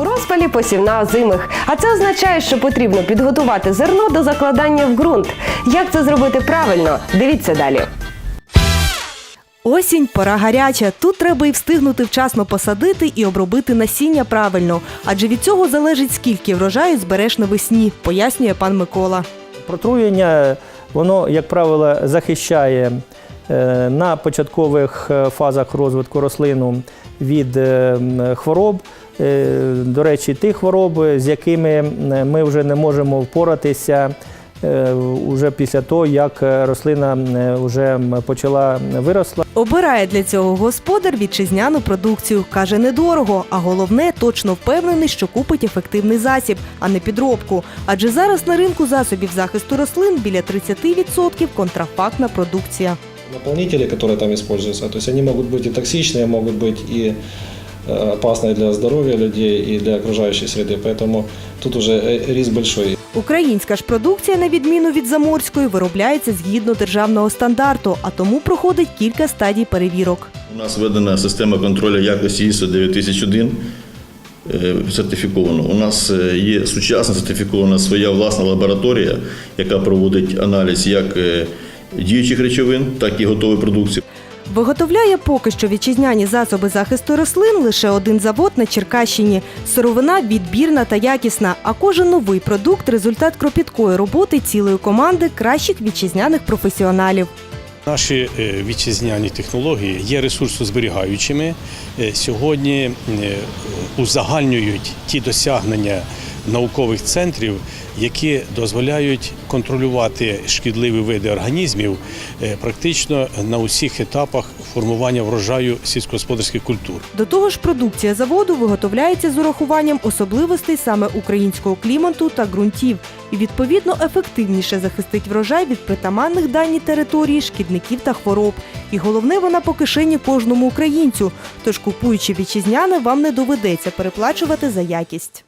У розпалі посівна озимих. А це означає, що потрібно підготувати зерно до закладання в ґрунт. Як це зробити правильно? Дивіться далі. Осінь пора гаряча. Тут треба і встигнути вчасно посадити і обробити насіння правильно. Адже від цього залежить скільки врожаю збереш навесні, пояснює пан Микола. Протруєння, воно, як правило, захищає е, на початкових е, фазах розвитку рослину від е, хвороб. Е, До речі, тих хвороб, з якими м, ми вже не можемо впоратися е, уже після того, як е, рослина м, вже м, почала виросла. Обирає для цього господар вітчизняну продукцію. Каже, недорого, а головне, точно впевнений, що купить ефективний засіб, а не підробку. Адже зараз на ринку засобів захисту рослин біля 30% контрафактна продукція. Наполнители, которые там используются, то есть они могут быть и токсичные, могут быть и э, опасные для здоровья людей и для окружающей среды, поэтому тут уже э, риск большой. Українська ж продукція, на відміну від заморської, виробляється згідно державного стандарту, а тому проходить кілька стадій перевірок. У нас введена система контролю якості ISO 9001 е, сертифіковано. У нас е, є сучасна сертифікована своя власна лабораторія, яка проводить аналіз як е, діючих речовин, так і готової продукції. Виготовляє поки що вітчизняні засоби захисту рослин лише один завод на Черкащині. Сировина відбірна та якісна, а кожен новий продукт результат кропіткої роботи цілої команди кращих вітчизняних професіоналів. Наші е, вітчизняні технології є ресурсозберігаючими. Е, Сьогодні е, узагальнюють ті досягнення наукових центрів, які дозволяють контролювати шкідливі види організмів е, практично на усіх етапах формування врожаю сільськогосподарських культур. До того ж, продукція заводу виготовляється з урахуванням особливостей саме українського клімату та ґрунтів і відповідно ефективніше захистить врожай від притаманних даній території шкідників та хвороб. І головне, вона по кишені кожному українцю. Тож, купуючи вітчизняне, вам не доведеться переплачувати за якість.